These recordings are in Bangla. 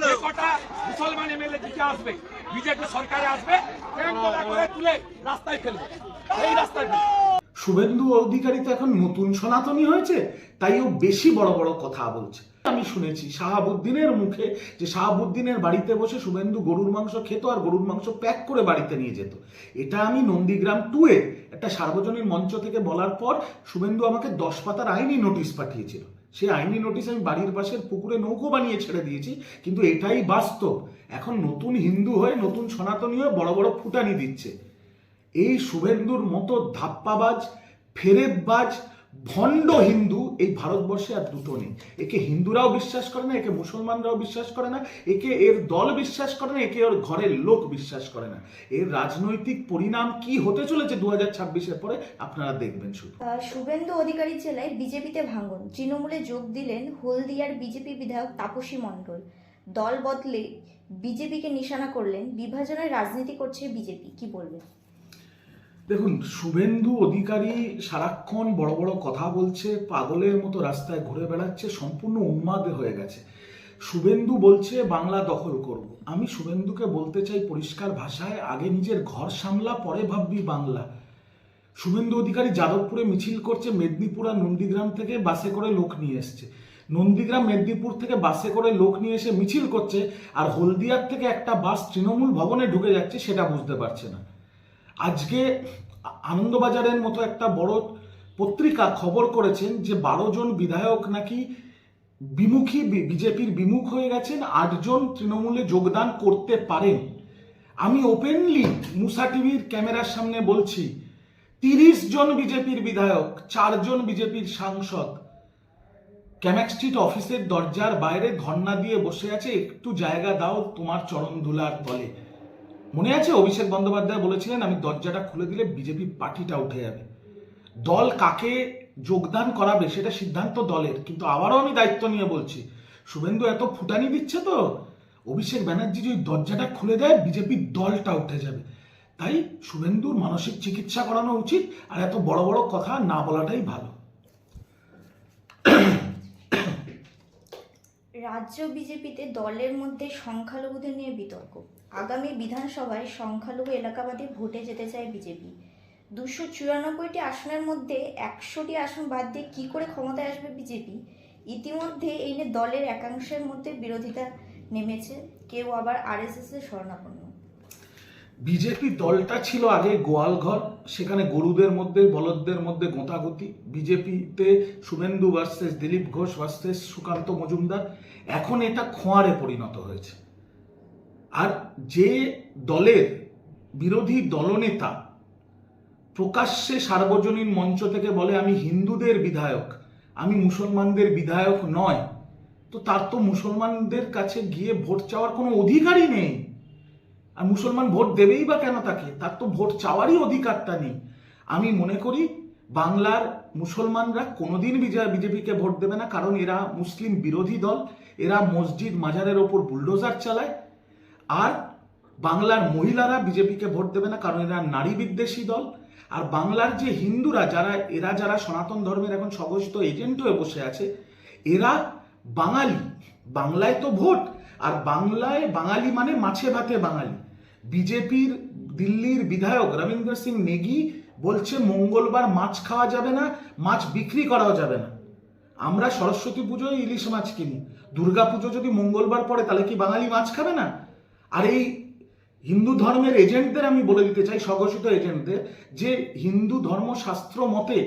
যে কটা মুসলমান এমএলএ জিতে আসবে বিজেপি সরকারে আসবে করে তুলে রাস্তায় ফেলবে। এই রাস্তায় শুভেন্দু অধিকারী তো এখন নতুন সনাতনী হয়েছে তাই ও বেশি বড় বড় কথা বলছে। আমি শুনেছি শাহাবুদ্দিনের মুখে যে শাহাবুদ্দিনের বাড়িতে বসে শুভেন্দু গরুর মাংস খেত আর গরুর মাংস প্যাক করে বাড়িতে নিয়ে যেত। এটা আমি নন্দীগ্রাম টুয়ে একটা সার্বজনীন মঞ্চ থেকে বলার পর শুভেন্দু আমাকে দশ পাতার আইনি নোটিশ পাঠিয়েছিল। সেই আইনি নোটিশ আমি বাড়ির পাশের পুকুরে নৌকো বানিয়ে ছেড়ে দিয়েছি, কিন্তু এটাই বাস্তব। এখন নতুন হিন্দু হয়ে নতুন সনাতনী হয়ে বড় বড় ফুটানি দিচ্ছে। এই শুভেন্দুর মতো ধাপ্পাবাজ, ফেরেববাজ ভণ্ড হিন্দু এই ভারতবর্ষে আর দুটো নেই। একে হিন্দুরাও বিশ্বাস করে না, একে মুসলমানরাও বিশ্বাস করে না, একে এর দল বিশ্বাস করে না, একে ওর ঘরের লোক বিশ্বাস করে না। এর রাজনৈতিক পরিণাম কি হতে চলেছে দু হাজার ছাব্বিশের পরে আপনারা দেখবেন শুধু। শুভেন্দু অধিকারী জেলায় বিজেপিতে ভাঙন। তৃণমূলে যোগ দিলেন হলদিয়ার বিজেপি বিধায়ক তাপসী মণ্ডল। দল বদলে বিজেপিকে নিশানা করলেন, বিভাজনের রাজনীতি করছে বিজেপি। কি বলবেন? দেখুন, শুভেন্দু অধিকারী সারাক্ষণ বড় বড় কথা বলছে, পাগলের মতো রাস্তায় ঘুরে বেড়াচ্ছে, সম্পূর্ণ উন্মাদ হয়ে গেছে। শুভেন্দু বলছে, বাংলা দখল করব। আমি শুভেন্দুকে বলতে চাই পরিষ্কার ভাষায়, আগে নিজের ঘর সামলা, পরে ভাববি বাংলা। শুভেন্দু অধিকারী যাদবপুরে মিছিল করছে, মেদিনীপুর আর নন্দীগ্রাম থেকে বাসে করে লোক নিয়ে এসছে। নন্দীগ্রাম, মেদিনীপুর থেকে বাসে করে লোক নিয়ে এসে মিছিল করছে, আর হলদিয়ার থেকে একটা বাস তৃণমূল ভবনে ঢুকে যাচ্ছে, সেটা বুঝতে পারছে না। আজকে আনন্দবাজারের মতো একটা বড় পত্রিকা খবর করেছেন যে বারো জন বিধায়ক নাকি বিমুখী বিজেপির বিমুখ হয়ে গেছেন আটজন তৃণমূলে যোগদান করতে পারেন। আমি ওপেনলি মুসা টিভির ক্যামেরার সামনে বলছি, তিরিশ জন বিজেপির বিধায়ক চারজন বিজেপির সাংসদ, ক্যামাক স্ট্রিট অফিসের দরজার বাইরে ধর্ণা দিয়ে বসে আছে, একটু জায়গা দাও তোমার চরণ ধুলার তলে। মনে আছে? অভিষেক বন্দ্যোপাধ্যায় বলেছিলেন, আমি দরজাটা খুলে দিলে বিজেপি পার্টিটা উঠে যাবে। দল কাকে যোগদান করাবে সেটা সিদ্ধান্ত দলের। কিন্তু আবারও আমি দায়িত্ব নিয়ে বলছি, শুভেন্দু এত ফুটানি দিচ্ছে তো। অভিষেক ব্যানার্জি যদি দরজাটা খুলে দেয় বিজেপির দলটা উঠে যাবে। তাই শুভেন্দুর মানসিক চিকিৎসা করানো উচিত, আর এত বড় বড় কথা না বলাটাই ভালো। রাজ্য বিজেপিতে দলের মধ্যে সংখ্যালঘুদের নিয়ে বিতর্ক। আগামী বিধানসভায় সংখ্যালঘু এলাকাবাদী ভোটে যেতে চায় বিজেপি। দুশো চুরানব্বইটি আসনের মধ্যে একশোটি আসন বাদ দিয়ে কী করে ক্ষমতায় আসবে বিজেপি? ইতিমধ্যে এই নিয়ে দলের একাংশের মধ্যে বিরোধিতা নেমেছে, কেউ আবার আরএসএস এর শরণাপন্ন। বিজেপি দলটা ছিল আগে গোয়ালঘর, সেখানে গরুদের মধ্যে, বলদদের মধ্যে গোঁতাগুতি। বিজেপিতে শুভেন্দু ভার্সেস, দিলীপ ঘোষ ভার্সেস, সুকান্ত মজুমদার। এখন এটা খোঁয়ারে পরিণত হয়েছে। আর যে দলের বিরোধী দলনেতা প্রকাশ্যে সার্বজনীন মঞ্চ থেকে বলে, আমি হিন্দুদের বিধায়ক, আমি মুসলমানদের বিধায়ক নয়। তো তার তো মুসলমানদের কাছে গিয়ে ভোট চাওয়ার কোনো অধিকারই নেই। আর মুসলমান ভোট দেবেই বা কেন তাকে? তার তো ভোট চাওয়ারই অধিকারটা নেই। আমি মনে করি, বাংলার মুসলমানরা কোনোদিন বিজেপিকে ভোট দেবে না, কারণ এরা মুসলিম বিরোধী দল। এরা মসজিদ মাজারের ওপর বুলডোজার চালায়। আর বাংলার মহিলারা বিজেপিকে ভোট দেবে না, কারণ এরা নারী বিদ্বেষী দল। আর বাংলার যে হিন্দুরা, যারা, এরা যারা সনাতন ধর্মের এখন স্বঘোষিত এজেন্ট হয়ে বসে আছে, এরা বাঙালি। বাংলায় তো ভোট, আর বাংলায় বাঙালি মানে মাছে ভাতে বাঙালি। বিজেপির, দিল্লির বিধায়ক রবীন্দ্র সিং নেগি বলছে, মঙ্গলবার মাছ খাওয়া যাবে না, মাছ বিক্রি করাও যাবে না। আমরা সরস্বতী পুজোয় ইলিশ মাছ কিনি। দুর্গা পুজো যদি মঙ্গলবার পড়ে, তাহলে কি বাঙালি মাছ খাবে না? আর এই হিন্দু ধর্মের এজেন্টদের আমি বলে দিতে চাই, স্বঘোষিত এজেন্টদের, যে হিন্দু ধর্মশাস্ত্র মতে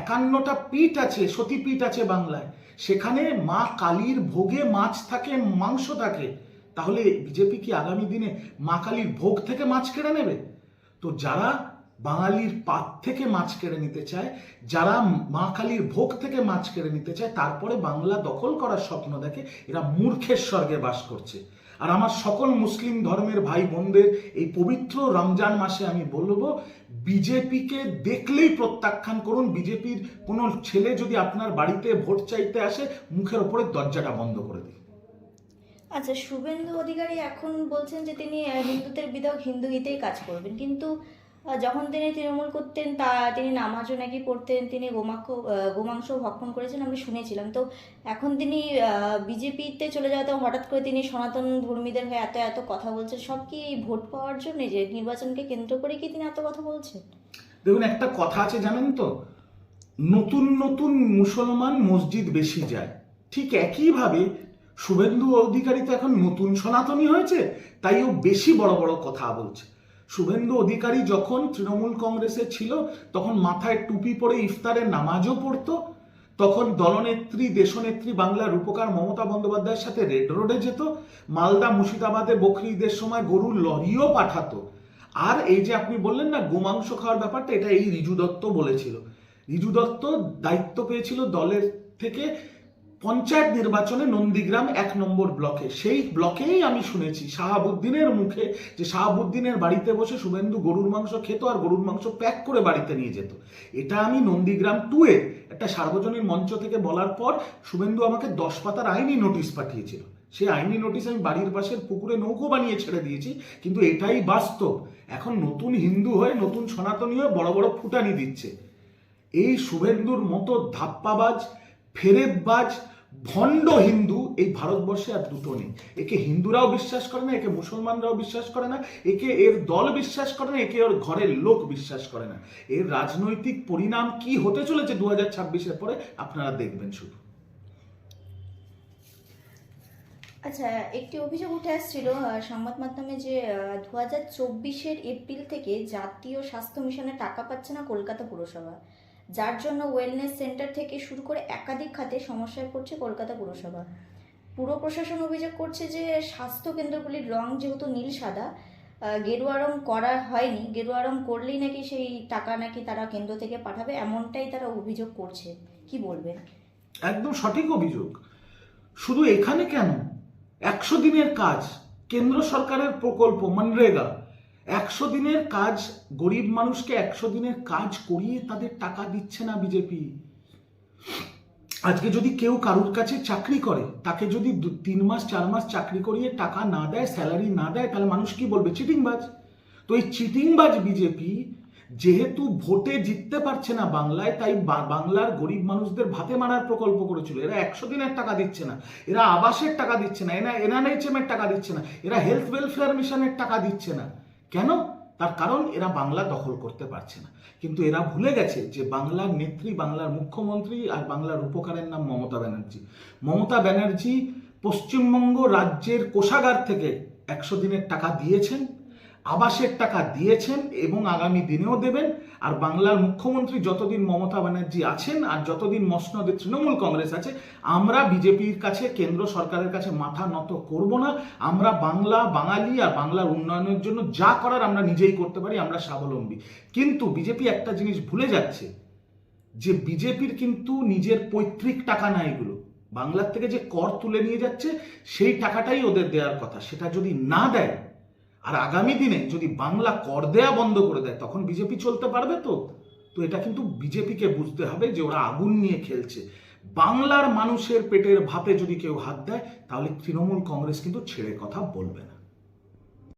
একান্নটা পীঠ আছে, সতীপীঠ আছে বাংলায়। সেখানে মা কালীর ভোগে মাছ থাকে, মাংস থাকে। তাহলে বিজেপি কি আগামী দিনে মা কালীর ভোগ থেকে মাছ কেড়ে নেবে? তো যারা বাঙালির পাত থেকে মাছ কেড়ে নিতে চায়, যারা মা কালীর ভোগ থেকে মাছ কেড়ে নিতে চায়, তারপরে বাংলা দখল করার স্বপ্ন দেখে এরা মূর্খের স্বর্গে বাস করছে। আর আমার সকল মুসলিম ধর্মের ভাই বোনদের এই পবিত্র রমজান মাসে আমি বলব, বিজেপিকে দেখলেই প্রত্যাখ্যান করুন। বিজেপির কোনো ছেলে যদি আপনার বাড়িতে ভোট চাইতে আসে, মুখের ওপরে দরজাটা বন্ধ করে দিন। আচ্ছা শুভেন্দু অধিকারী এখন বলছেন যে তিনি হিন্দুদের বিধায়ক হিন্দু গীতেই কাজ করবেন। কিন্তু যখন তিনি তৃণমূল করতেন তা তিনি নামাজও নাকি পড়তেন তিনি আহ, গোমাংস ভক্ষণ করেছেন আমি শুনেছিলাম। তো এখন তিনি বিজেপিতে চলে যাওয়াতে হঠাৎ করে তিনি সনাতন ধর্মীদের হয়ে এত এত কথা বলছেন সব কি এই ভোট পাওয়ার জন্য যে নির্বাচনকে কেন্দ্র করে কি তিনি এত কথা বলছেন? দেখুন একটা কথা আছে জানেন তো? নতুন নতুন মুসলমান মসজিদ বেশি যায়। ঠিক একইভাবে শুভেন্দু অধিকারী তো এখন নতুন সনাতনী হয়েছে তাই ও বেশি বড় বড় কথা বলছে। শুভেন্দু অধিকারী যখন তৃণমূল কংগ্রেসে ছিল, তখন মাথায় টুপি পরে ইফতারের নামাজও পড়তো। তখন দলনেত্রী, দেশনেত্রী বাংলার রূপকার মমতা বন্দ্যোপাধ্যায়ের সাথে রেড রোডে যেত। মালদা, মুর্শিদাবাদে বকরি ঈদের সময় গরুর লরিও পাঠাতো। আর এই যে আপনি বললেন না, গোমাংস খাওয়ার ব্যাপারটা, এটা এই রিজু দত্ত বলেছিল। রিজু দত্ত দায়িত্ব পেয়েছিল দলের থেকে পঞ্চায়েত নির্বাচনে নন্দীগ্রাম এক নম্বর ব্লকে। সেই ব্লকেই আমি শুনেছি শাহাবুদ্দিনের মুখে যে শাহাবুদ্দিনের বাড়িতে বসে শুভেন্দু গরুর মাংস খেত আর গরুর মাংস প্যাক করে বাড়িতে নিয়ে যেত। এটা আমি নন্দীগ্রাম টুয়ে একটা সার্বজনীন মঞ্চ থেকে বলার পর শুভেন্দু আমাকে দশ পাতার আইনি নোটিশ পাঠিয়েছিল। সেই আইনি নোটিশ আমি বাড়ির পাশের পুকুরে নৌকো বানিয়ে ছেড়ে দিয়েছি, কিন্তু এটাই বাস্তব। এখন নতুন হিন্দু হয়ে নতুন সনাতনী হয়ে বড় বড় ফুটানি দিচ্ছে। এই শুভেন্দুর মতো ধাপ্পাবাজ ফেরেববাজ ভণ্ড হিন্দু এই ভারতবর্ষে আর দুটো নেই। একে হিন্দুরাও বিশ্বাস করে না, একে মুসলমানরাও বিশ্বাস করে না, একে এর দল বিশ্বাস করে না, একে ওর ঘরের লোক বিশ্বাস করে না। এর রাজনৈতিক পরিণাম কি হতে চলেছে দু হাজার ছাব্বিশের পরে আপনারা দেখবেন শুধু। আচ্ছা একটি অভিযোগ উঠে আসছিল সংবাদ মাধ্যমে যে দু হাজার চব্বিশের এপ্রিল থেকে জাতীয় স্বাস্থ্য মিশনে টাকা পাচ্ছে না কলকাতা পুরসভা। যার জন্য ওয়েলনেস সেন্টার থেকে শুরু করে একাধিক খাতে সমস্যায় পড়ছে কলকাতা পুরসভা। পুর প্রশাসন অভিযোগ করছে যে স্বাস্থ্য কেন্দ্রগুলির রং যেহেতু নীল সাদা গেরুয়া রং করা হয়নি। গেরুয়া রং করলেই নাকি সেই টাকা নাকি তারা কেন্দ্র থেকে পাঠাবে, এমনটাই তারা অভিযোগ করছে। কি বলবেন? একদম সঠিক অভিযোগ। শুধু এখানে কেন? একশো দিনের কাজ। কেন্দ্র সরকারের প্রকল্প, মনরেগা। একশো দিনের কাজ, গরিব মানুষকে একশো দিনের কাজ করিয়ে তাদের টাকা দিচ্ছে না বিজেপি। আজকে যদি কেউ কারুর কাছে চাকরি করে, তাকে যদি তিন মাস, চার মাস চাকরি করিয়ে টাকা না দেয় স্যালারি না দেয়, তাহলে মানুষ কি বলবে? চিটিংবাজ। তো এই চিটিংবাজ বিজেপি যেহেতু ভোটে জিততে পারছে না বাংলায়, তাই বাংলার গরিব মানুষদের ভাতে মারার প্রকল্প করেছিল। এরা একশো দিনের টাকা দিচ্ছে না। এরা আবাসের টাকা দিচ্ছে না। এরা এনআরএইচএম এর টাকা দিচ্ছে না। এরা হেলথ ওয়েলফেয়ার মিশনের টাকা দিচ্ছে না। কেন? তার কারণ এরা বাংলা দখল করতে পারছে না। কিন্তু এরা ভুলে গেছে যে বাংলার নেত্রী, বাংলার মুখ্যমন্ত্রী আর বাংলার উপকারের নাম মমতা ব্যানার্জি। মমতা ব্যানার্জি পশ্চিমবঙ্গ রাজ্যের কোষাগার থেকে একশো দিনের টাকা দিয়েছেন। আবাসের টাকা দিয়েছেন এবং আগামী দিনেও দেবেন। আর বাংলার মুখ্যমন্ত্রী যতদিন মমতা ব্যানার্জি আছেন আর যতদিন মসনদে তৃণমূল কংগ্রেস আছে, আমরা বিজেপির কাছে, কেন্দ্র সরকারের কাছে মাথা নত করব না। আমরা বাংলা, বাঙালি আর বাংলার উন্নয়নের জন্য যা করার আমরা নিজেই করতে পারি, আমরা স্বাবলম্বী। কিন্তু বিজেপি একটা জিনিস ভুলে যাচ্ছে, যে বিজেপির কিন্তু নিজের পৈতৃক টাকা না এগুলো। বাংলার থেকে যে কর তুলে নিয়ে যাচ্ছে, সেই টাকাটাই ওদের দেওয়ার কথা। সেটা যদি না দেয় আর আগামী দিনে যদি বাংলা কর দেয়া বন্ধ করে দেয়, তখন বিজেপি চলতে পারবে তো? তো এটা কিন্তু বিজেপিকে বুঝতে হবে যে ওরা আগুন নিয়ে খেলছে। বাংলার মানুষের পেটের ভাতে যদি কেউ হাত দেয়, তাহলে তৃণমূল কংগ্রেস কিন্তু ছেড়ে কথা বলবে না।